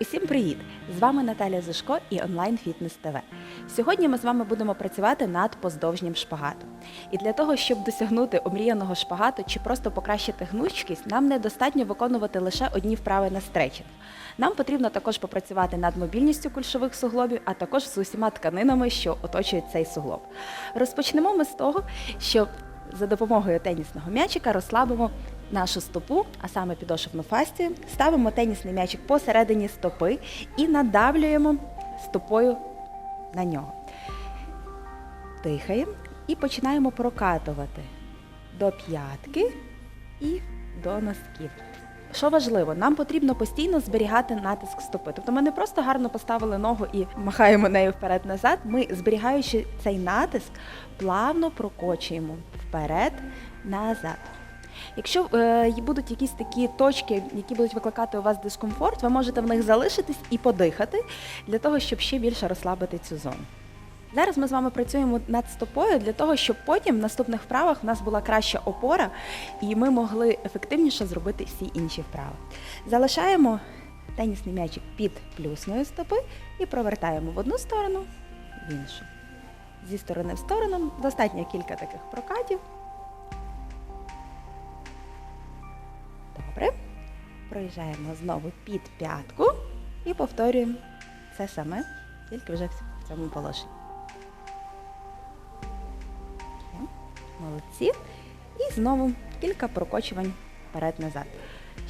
Усім привіт! З вами Наталя Зишко і онлайн Фітнес ТВ. Сьогодні ми з вами будемо працювати над поздовжнім шпагатом. І для того, щоб досягнути омріяного шпагату чи просто покращити гнучкість, нам недостатньо виконувати лише одні вправи на стретчинг. Нам потрібно також попрацювати над мобільністю кульшових суглобів, а також з усіма тканинами, що оточують цей суглоб. Розпочнемо ми з того, що за допомогою тенісного м'ячика розслабимо нашу стопу, а саме підошовну фасцію, ставимо тенісний м'ячик посередині стопи і надавлюємо стопою на нього. Дихаємо і починаємо прокатувати до п'ятки і до носків. Що важливо, нам потрібно постійно зберігати натиск стопи. Тобто ми не просто гарно поставили ногу і махаємо нею вперед-назад. Ми, зберігаючи цей натиск, плавно прокочуємо вперед-назад. Якщо е, будуть якісь такі точки, які будуть викликати у вас дискомфорт, ви можете в них залишитись і подихати для того, щоб ще більше розслабити цю зону. Зараз ми з вами працюємо над стопою для того, щоб потім в наступних вправах в нас була краща опора і ми могли ефективніше зробити всі інші вправи. Залишаємо тенісний м'ячик під плюсною стопи і провертаємо в одну сторону, в іншу. Зі сторони в сторону достатньо кілька таких прокатів. Добре. Проїжджаємо знову під п'ятку і повторюємо це саме, тільки вже в цьому положенні. Молодці. І знову кілька прокочувань вперед-назад.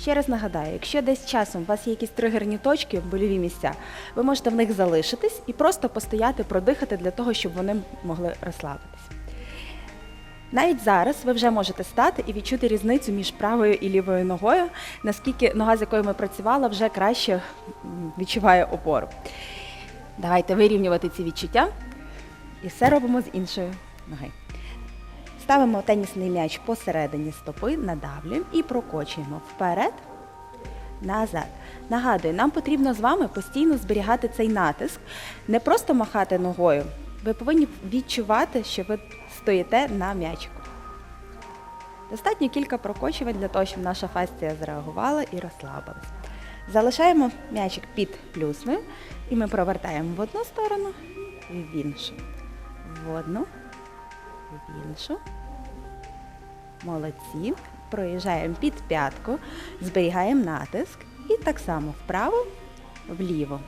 Ще раз нагадаю, якщо десь часом у вас є якісь тригерні точки, больові місця, ви можете в них залишитись і просто постояти, продихати для того, щоб вони могли розслабитись. Навіть зараз ви вже можете стати і відчути різницю між правою і лівою ногою, наскільки нога, з якою ми працювали, вже краще відчуває опору. Давайте вирівнювати ці відчуття і все робимо з іншої ноги. Ставимо тенісний м'яч посередині стопи, надавлюємо і прокочуємо вперед, назад. Нагадую, нам потрібно з вами постійно зберігати цей натиск, не просто махати ногою. Ви повинні відчувати, що ви стоїте на м'ячику. Достатньо кілька прокочувань для того, щоб наша фасція зреагувала і розслабилась. Залишаємо м'ячик під плюсною і ми провертаємо в одну сторону і в іншу. В одну, в іншу. Молодці. Проїжджаємо під п'ятку, зберігаємо натиск і так само вправо, вліво,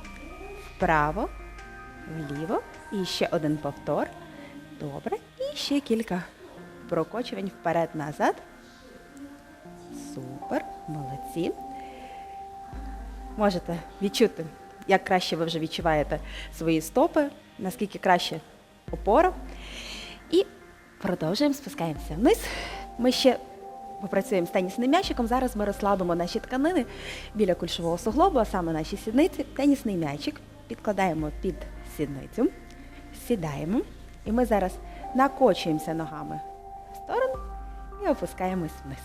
вправо, вліво. І ще один повтор. Добре. Ще кілька прокочувань вперед-назад. Супер, молодці. Можете відчути, як краще ви вже відчуваєте свої стопи, наскільки краще опора. І продовжуємо, спускаємося вниз. Ми ще попрацюємо з тенісним м'ячиком. Зараз ми розслабимо наші тканини біля кульшового суглобу, а саме наші сідниці. Тенісний м'ячик підкладаємо під сідницю, сідаємо. І ми зараз накочуємося ногами в сторону і опускаємось вниз.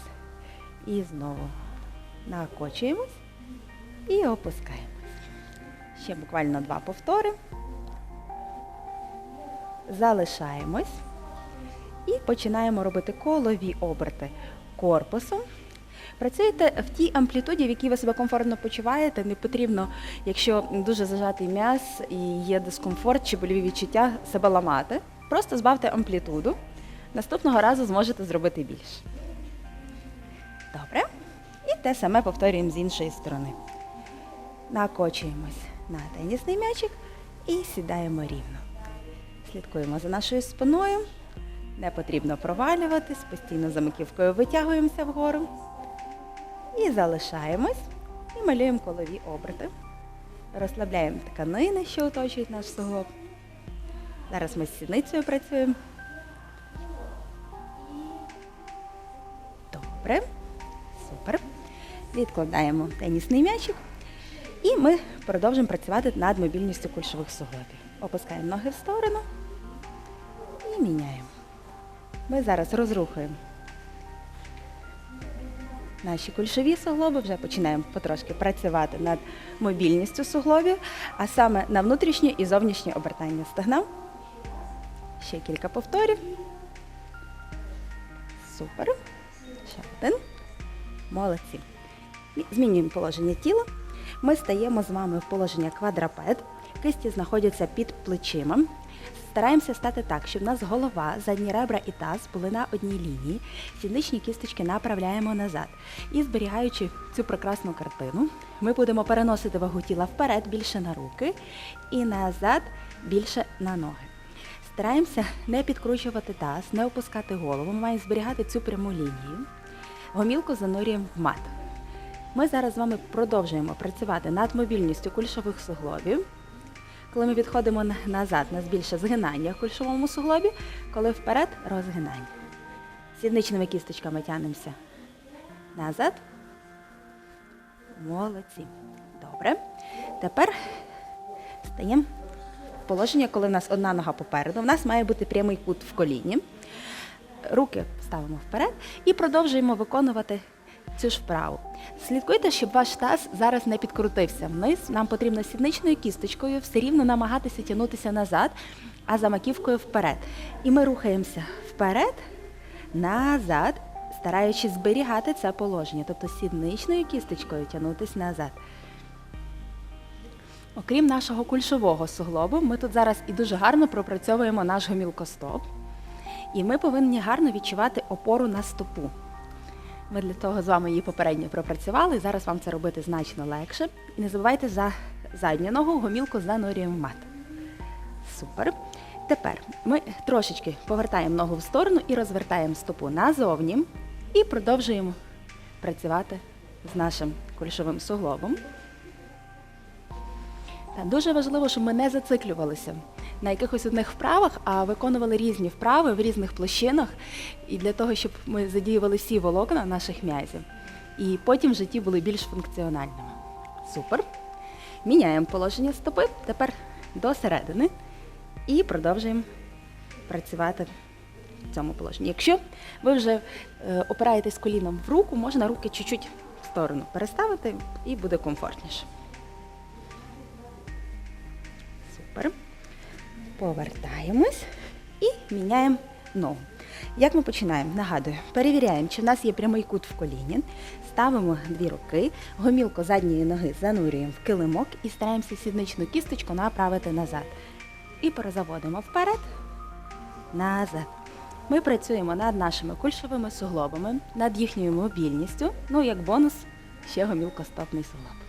І знову накочуємось і опускаємось. Ще буквально два повтори. Залишаємось і починаємо робити колові оберти корпусом. Працюєте в тій амплітуді, в якій ви себе комфортно почуваєте. Не потрібно, якщо дуже зажатий м'яз і є дискомфорт чи больові відчуття, себе ламати. Просто збавте амплітуду. Наступного разу зможете зробити більше. Добре. І те саме повторюємо з іншої сторони. Накочуємось на тенісний м'ячик і сідаємо рівно. Слідкуємо за нашою спиною. Не потрібно провалюватись, постійно за маківкою витягуємося вгору. І залишаємось і малюємо колові оберти. Розслабляємо тканини, що оточують наш суглоб. Зараз ми з сідницею працюємо. Добре. Супер. Відкладаємо тенісний м'ячик. І ми продовжуємо працювати над мобільністю кульшових суглобів. Опускаємо ноги в сторону і міняємо. Ми зараз розрухуємо наші кульшові суглоби, вже починаємо потрошки працювати над мобільністю суглобів, а саме на внутрішнє і зовнішнє обертання стегна. Ще кілька повторів. Супер. Ще один. Молодці. Змінюємо положення тіла. Ми стаємо з вами в положення квадрапед. Кисті знаходяться під плечима. Стараємося стати так, щоб в нас голова, задні ребра і таз були на одній лінії. Сідничні кісточки направляємо назад. І зберігаючи цю прекрасну картину, ми будемо переносити вагу тіла вперед більше на руки і назад більше на ноги. Стараємося не підкручувати таз, не опускати голову. Ми маємо зберігати цю пряму лінію. Гомілку занурюємо в мат. Ми зараз з вами продовжуємо працювати над мобільністю кульшових суглобів. Коли ми відходимо назад, у нас більше згинання в кульшовому суглобі, коли вперед розгинання. Сідничними кісточками тянемося назад. Молодці. Добре. Тепер стаємо положення, коли в нас одна нога попереду. В нас має бути прямий кут в коліні. Руки ставимо вперед і продовжуємо виконувати цю ж вправу. Слідкуйте, щоб ваш таз зараз не підкрутився вниз. Нам потрібно сідничною кісточкою все рівно намагатися тягнутися назад, а за маківкою вперед. І ми рухаємося вперед, назад, стараючись зберігати це положення, тобто сідничною кісточкою тягнутися назад. Окрім нашого кульшового суглобу, ми тут зараз і дуже гарно пропрацьовуємо наш гомілкостоп. І ми повинні гарно відчувати опору на стопу. Ми для того з вами її попередньо пропрацювали, і зараз вам це робити значно легше. І не забувайте за задню ногу гомілку занурюємо в мат. Супер. Тепер ми трошечки повертаємо ногу в сторону і розвертаємо стопу назовні і продовжуємо працювати з нашим кульшовим суглобом. Дуже важливо, щоб ми не зациклювалися на якихось одних вправах, а виконували різні вправи в різних площинах, і для того, щоб ми задіювали всі волокна наших м'язів, і потім в житті були більш функціональними. Супер. Міняємо положення стопи тепер до середини і продовжуємо працювати в цьому положенні. Якщо ви вже е, опираєтесь коліном в руку, можна руки чуть-чуть в сторону переставити і буде комфортніше. Супер. Повертаємось і міняємо ногу. Як ми починаємо? Нагадую, перевіряємо, чи в нас є прямий кут в коліні. Ставимо дві руки, гомілку задньої ноги занурюємо в килимок і стараємося сідничну кісточку направити назад. І перезаводимо вперед, назад. Ми працюємо над нашими кульшовими суглобами, над їхньою мобільністю. Ну, як бонус, ще гомілкостопний суглоб.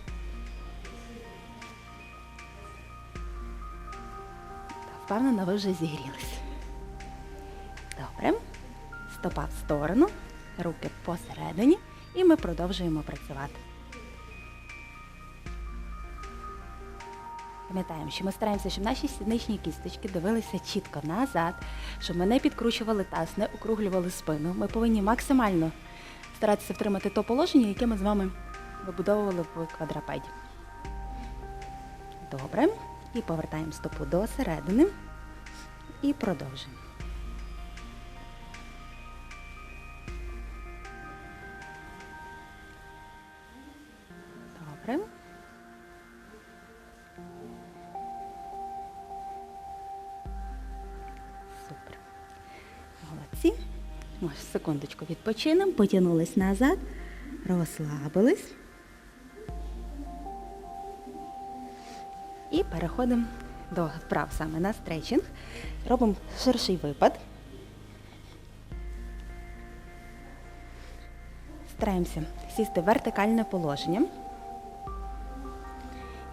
Впевнена, ви вже зігрілись. Добре. Стопа в сторону, руки посередині, і ми продовжуємо працювати. Пам'ятаємо, що ми стараємося, щоб наші сідничні кісточки дивилися чітко назад, щоб ми не підкручували таз, не округлювали спину. Ми повинні максимально старатися втримати то положення, яке ми з вами вибудовували в квадрапеді. Добре. І повертаємо стопу до середини і продовжуємо. Добре. Супер. Молодці. Ось, секундочку відпочинемо, потягнулись назад, розслабились. І переходимо до вправ саме на стретчинг. Робимо ширший випад. Стараємося сісти в вертикальне положення.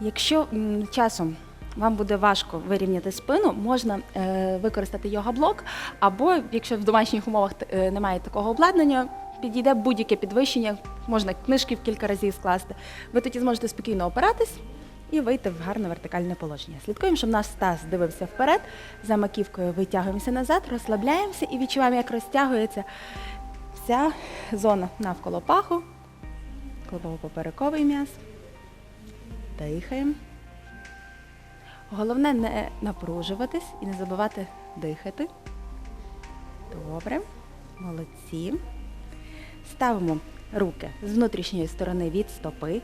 Якщо часом вам буде важко вирівняти спину, можна е, використати йога-блок, або якщо в домашніх умовах е, немає такого обладнання, підійде будь-яке підвищення, можна книжки в кілька разів скласти. Ви тоді зможете спокійно опиратись і вийти в гарне вертикальне положення. Слідкуємо, щоб наш таз дивився вперед, за маківкою витягуємося назад, розслабляємося і відчуваємо, як розтягується вся зона навколо паху, клубово-поперековий м'яз. Дихаємо. Головне не напружуватись і не забувати дихати. Добре, молодці. Ставимо руки з внутрішньої сторони від стопи,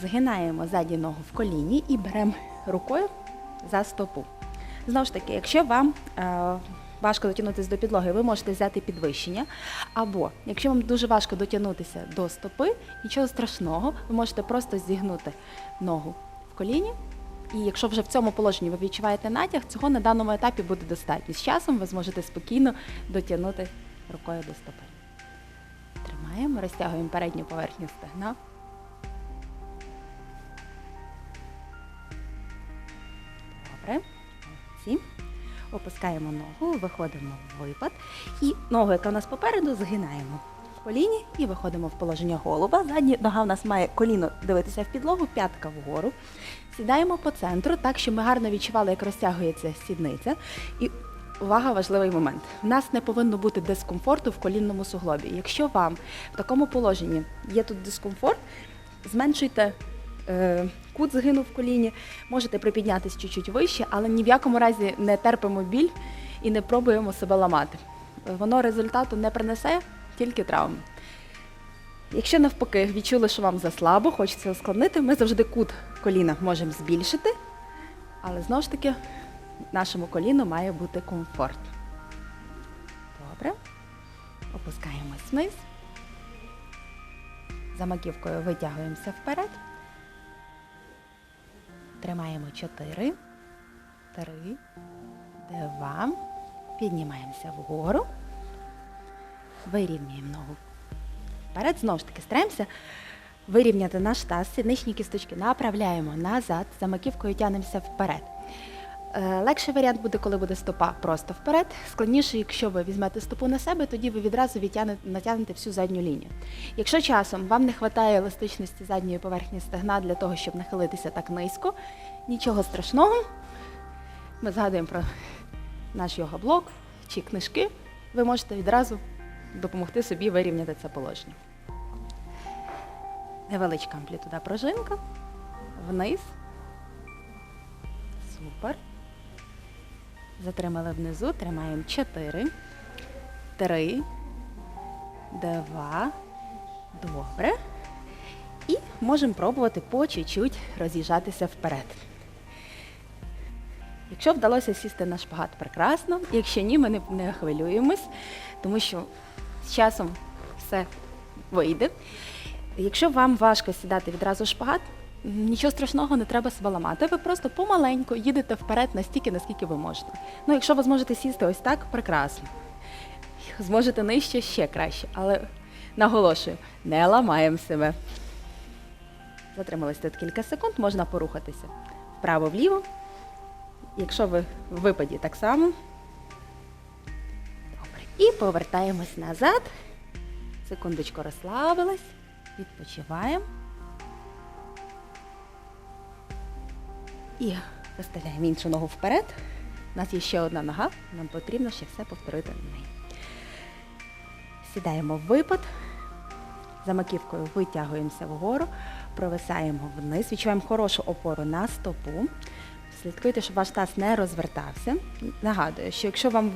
згинаємо задню ногу в коліні і беремо рукою за стопу. Знову ж таки, якщо вам е, важко дотягнутися до підлоги, ви можете взяти підвищення. Або, якщо вам дуже важко дотягнутися до стопи, нічого страшного, ви можете просто зігнути ногу в коліні. І якщо вже в цьому положенні ви відчуваєте натяг, цього на даному етапі буде достатньо. З часом ви зможете спокійно дотягнути рукою до стопи. Тримаємо, розтягуємо передню поверхню стегна. Добре. Молодці. Опускаємо ногу, виходимо в випад. І ногу, яка у нас попереду, згинаємо в коліні і виходимо в положення голуба. Задня нога у нас має коліно дивитися в підлогу, п'ятка вгору. Сідаємо по центру, так, щоб ми гарно відчували, як розтягується сідниця. І увага, важливий момент. У нас не повинно бути дискомфорту в колінному суглобі. Якщо вам в такому положенні є тут дискомфорт, зменшуйте е, кут згину в коліні, можете припіднятися чуть-чуть вище, але ні в якому разі не терпимо біль і не пробуємо себе ламати. Е, Воно результату не принесе, тільки травми. Якщо навпаки відчули, що вам заслабо, хочеться ускладнити, ми завжди кут коліна можемо збільшити, але знову ж таки нашому коліну має бути комфорт. Добре. Опускаємось вниз. За маківкою витягуємося вперед. Тримаємо 4, 3, 2. Піднімаємося вгору. Вирівнюємо ногу. Вперед, знову ж таки, стараємося вирівняти наш таз, сідничні кісточки направляємо назад, за маківкою тягнемося вперед. Е, Легший варіант буде, коли буде стопа просто вперед. Складніше, якщо ви візьмете стопу на себе, тоді ви відразу натягнете всю задню лінію. Якщо часом вам не вистачає еластичності задньої поверхні стегна для того, щоб нахилитися так низько, нічого страшного. Ми згадуємо про наш йога-блок чи книжки. Ви можете відразу допомогти собі вирівняти це положення. Невеличка амплітуда пружинка. Вниз. Супер. Затримали внизу, тримаємо 4, 3, 2. Добре. І можемо пробувати по чуть-чуть роз'їжджатися вперед. Якщо вдалося сісти на шпагат, прекрасно. Якщо ні, ми не, хвилюємось, тому що з часом все вийде. Якщо вам важко сідати відразу шпагат, нічого страшного не треба себе ламати. Ви просто помаленьку їдете вперед настільки, наскільки ви можете. Ну, якщо ви зможете сісти ось так, прекрасно. Зможете нижче ще краще, але наголошую, не ламаємо себе. Затрималися тут кілька секунд, можна порухатися вправо-вліво. Якщо ви в випаді так само. Добре. І повертаємось назад. Секундочку розслабилась. Відпочиваємо. І виставляємо іншу ногу вперед. У нас є ще одна нога, нам потрібно ще все повторити на неї. Сідаємо в випад. За маківкою витягуємося вгору, провисаємо вниз, відчуваємо хорошу опору на стопу. Слідкуйте, щоб ваш таз не розвертався. Нагадую, що якщо вам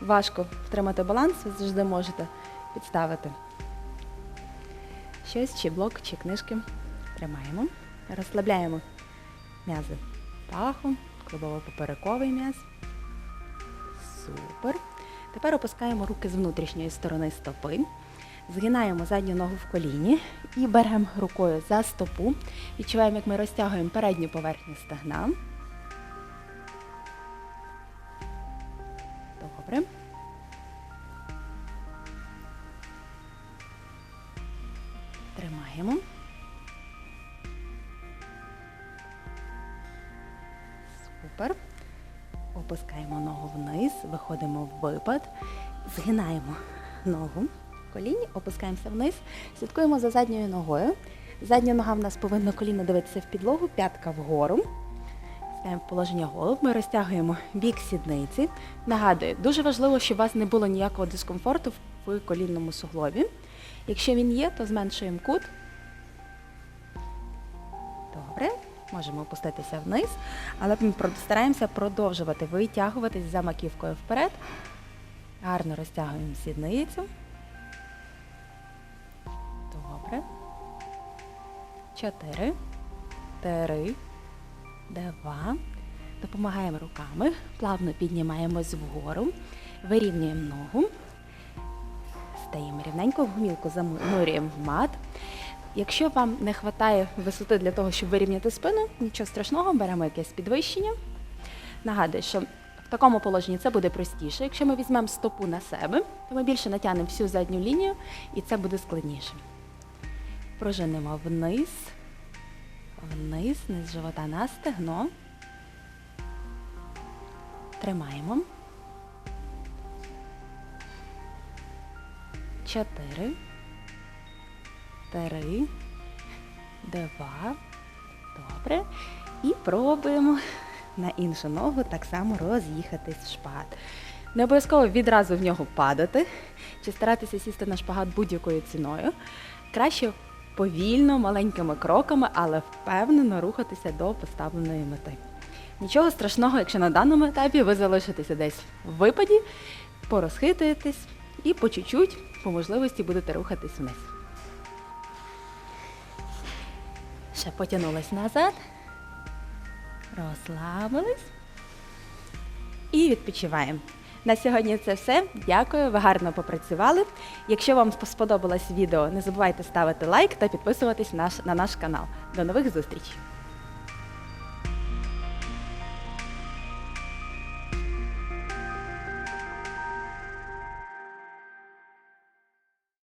важко втримати баланс, ви завжди можете підставити щось, чи блок, чи книжки. Тримаємо. Розслабляємо м'язи паху, клубово-поперековий м'яз. Супер. Тепер опускаємо руки з внутрішньої сторони стопи. Згинаємо задню ногу в коліні і беремо рукою за стопу. Відчуваємо, як ми розтягуємо передню поверхню стегна. Добре. Опускаємо ногу вниз, виходимо в випад, згинаємо ногу коліні, опускаємося вниз, слідкуємо за задньою ногою. Задня нога в нас повинна коліно дивитися в підлогу, п'ятка вгору. Ставимо в положення голов, ми розтягуємо бік сідниці. Нагадую, дуже важливо, щоб у вас не було ніякого дискомфорту в колінному суглобі. Якщо він є, то зменшуємо кут. Добре, можемо опуститися вниз, але ми стараємося продовжувати витягуватись за маківкою вперед. Гарно розтягуємо сідницю. Добре. Чотири, три, два, Допомагаємо руками, плавно піднімаємось вгору, вирівнюємо ногу, стаємо рівненько гумілку, занурюємо в мат. Якщо вам не вистачає висоти для того, щоб вирівняти спину, нічого страшного, беремо якесь підвищення. Нагадую, що в такому положенні це буде простіше. Якщо ми візьмемо стопу на себе, то ми більше натягнемо всю задню лінію і це буде складніше. Проженемо вниз, вниз, низ живота на стегно. Тримаємо. Чотири. Три. Два. Добре. І пробуємо на іншу ногу так само роз'їхатись в шпагат. Не обов'язково відразу в нього падати чи старатися сісти на шпагат будь-якою ціною. Краще повільно, маленькими кроками, але впевнено рухатися до поставленої мети. Нічого страшного, якщо на даному етапі ви залишитеся десь в випаді, порозхитуєтесь і по чуть-чуть, по можливості, будете рухатись вниз. Ще потягнулись назад, розслабились і відпочиваємо. На сьогодні це все. Дякую, ви гарно попрацювали. Якщо вам сподобалось відео, не забувайте ставити лайк та підписуватись на наш канал. До нових зустрічей!